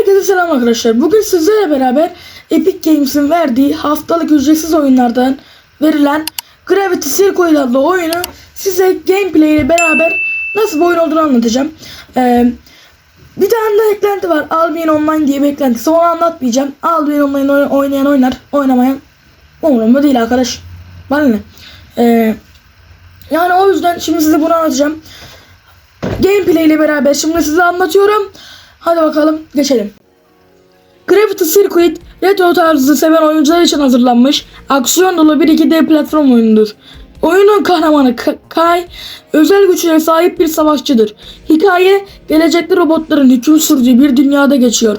Herkese selam arkadaşlar. Bugün sizlerle beraber Epic Games'in verdiği haftalık ücretsiz oyunlardan verilen Gravity Circle adlı oyunu size gameplay ile beraber nasıl bir oyun olduğunu anlatacağım. Ee, bir tane de eklenti var. Albion Online diye bir eklentisi. Onu anlatmayacağım. Albion Online oy- oynayan oynar. Oynamayan umurumda değil arkadaş. Bana ne? Ee, yani o yüzden şimdi size bunu anlatacağım. Gameplay ile beraber şimdi size anlatıyorum. Hadi bakalım geçelim. Gravity Circuit retro tarzı seven oyuncular için hazırlanmış aksiyon dolu bir 2D platform oyunudur. Oyunun kahramanı Kai özel güçlere sahip bir savaşçıdır. Hikaye gelecekte robotların hüküm sürdüğü bir dünyada geçiyor.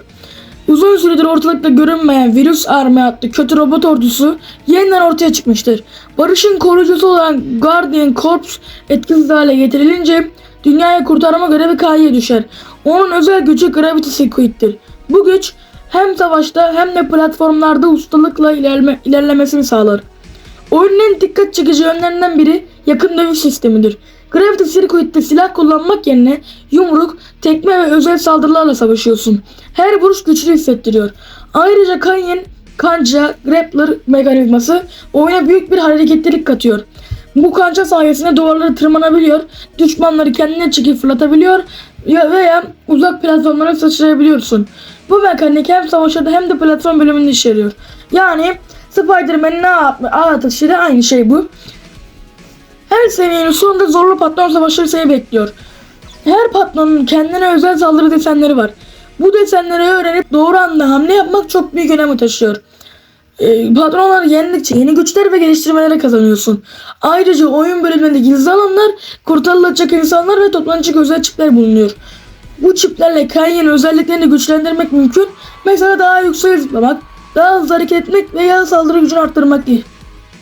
Uzun süredir ortalıkta görünmeyen Virüs Army adlı kötü robot ordusu yeniden ortaya çıkmıştır. Barış'ın koruyucusu olan Guardian Corps etkisiz hale getirilince dünyayı kurtarma görevi Kai'ye düşer. Onun özel gücü Gravity Circuit'tir. Bu güç hem savaşta hem de platformlarda ustalıkla ilerleme, ilerlemesini sağlar. Oyunun en dikkat çekici yönlerinden biri yakın dövüş sistemidir. Gravity Circuit'te silah kullanmak yerine yumruk, tekme ve özel saldırılarla savaşıyorsun. Her vuruş güçlü hissettiriyor. Ayrıca Kai'nin kanca, grappler mekanizması oyuna büyük bir hareketlilik katıyor. Bu kanca sayesinde duvarları tırmanabiliyor, düşmanları kendine çekip fırlatabiliyor ya- veya uzak platformlara sıçrayabiliyorsun. Bu mekanik hem savaşta hem de platform bölümünde işe yarıyor. Yani Spider-Man'in ne yapma atışı da aynı şey bu. Her seviyenin sonunda zorlu patron savaşları seni bekliyor. Her patronun kendine özel saldırı desenleri var. Bu desenleri öğrenip doğru anda hamle yapmak çok büyük önem taşıyor. Ee, patronları yendikçe yeni güçler ve geliştirmelere kazanıyorsun. Ayrıca oyun bölümünde gizli alanlar, kurtarılacak insanlar ve toplanacak özel çipler bulunuyor. Bu çiplerle Kai'nin özelliklerini güçlendirmek mümkün. Mesela daha yükseğe zıplamak, daha hızlı hareket etmek veya saldırı gücünü arttırmak gi-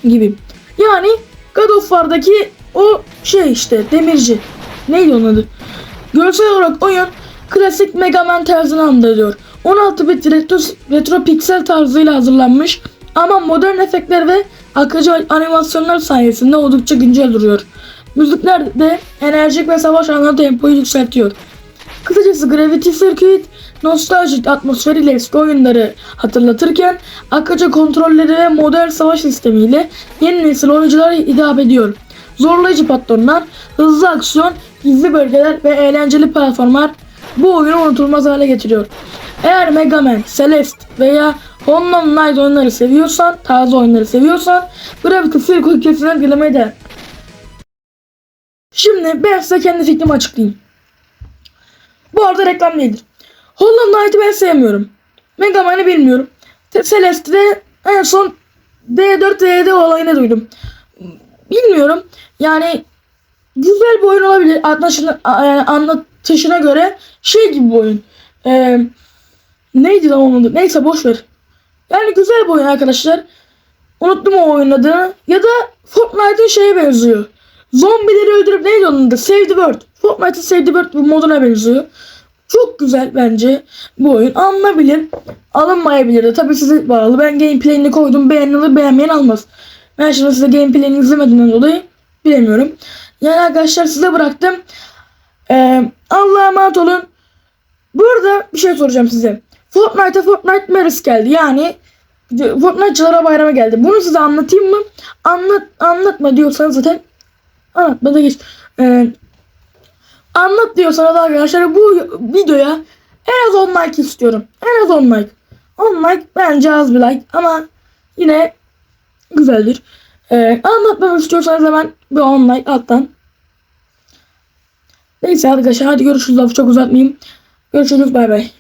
gibi. Yani God of War'daki o şey işte demirci. Neydi onun adı? Görsel olarak oyun klasik Mega Man tarzını andırıyor. 16 bit retro, retro piksel tarzıyla hazırlanmış ama modern efektler ve akıcı animasyonlar sayesinde oldukça güncel duruyor. Müzikler de enerjik ve savaş anlamı tempoyu yükseltiyor. Kısacası Gravity Circuit nostaljik atmosferiyle eski oyunları hatırlatırken akıcı kontrolleri ve modern savaş sistemiyle yeni nesil oyunculara hitap ediyor. Zorlayıcı patronlar, hızlı aksiyon, gizli bölgeler ve eğlenceli platformlar bu oyunu unutulmaz hale getiriyor. Eğer Mega Man, Celeste veya Hollow Knight oyunları seviyorsan, tarzı oyunları seviyorsan Gravity Circuit kesinlikle dinlemeye değer. Şimdi ben size kendi fikrimi açıklayayım. Bu arada reklam değildir. Hollow Knight'ı ben sevmiyorum. Mega Man'ı bilmiyorum. Te- Celeste'de en son D4 D7 olayını duydum. Bilmiyorum. Yani güzel bir oyun olabilir. Anlatışına, yani anlatışına göre şey gibi bir oyun. Ee, neydi lan onun adı? Neyse boş ver. Yani güzel bir oyun arkadaşlar. Unuttum o oyunun adını. Ya da Fortnite'ın şeye benziyor. Zombileri öldürüp neydi onun adı? Save the World. Fortnite'ın World bir moduna benziyor. Çok güzel bence bu oyun. Alınabilir. Alınmayabilir de. Tabii size bağlı. Ben gameplay'ini koydum. Beğenilir beğenmeyen almaz. Ben şimdi size gameplay'ini izlemediğinden dolayı bilemiyorum. Yani arkadaşlar size bıraktım. Ee, Allah'a emanet olun. Burada bir şey soracağım size. Fortnite'a Fortnite Meris geldi. Yani Fortnite'çılara bayramı geldi. Bunu size anlatayım mı? Anlat, anlatma diyorsanız zaten anlatma da geç. Ee, anlat diyorsanız arkadaşlar bu videoya en az 10 like istiyorum. En az 10 like. 10 like bence az bir like ama yine güzeldir. Ee, anlatmamı istiyorsanız hemen bir 10 like alttan. Neyse arkadaşlar hadi görüşürüz lafı çok uzatmayayım. Görüşürüz bay bay.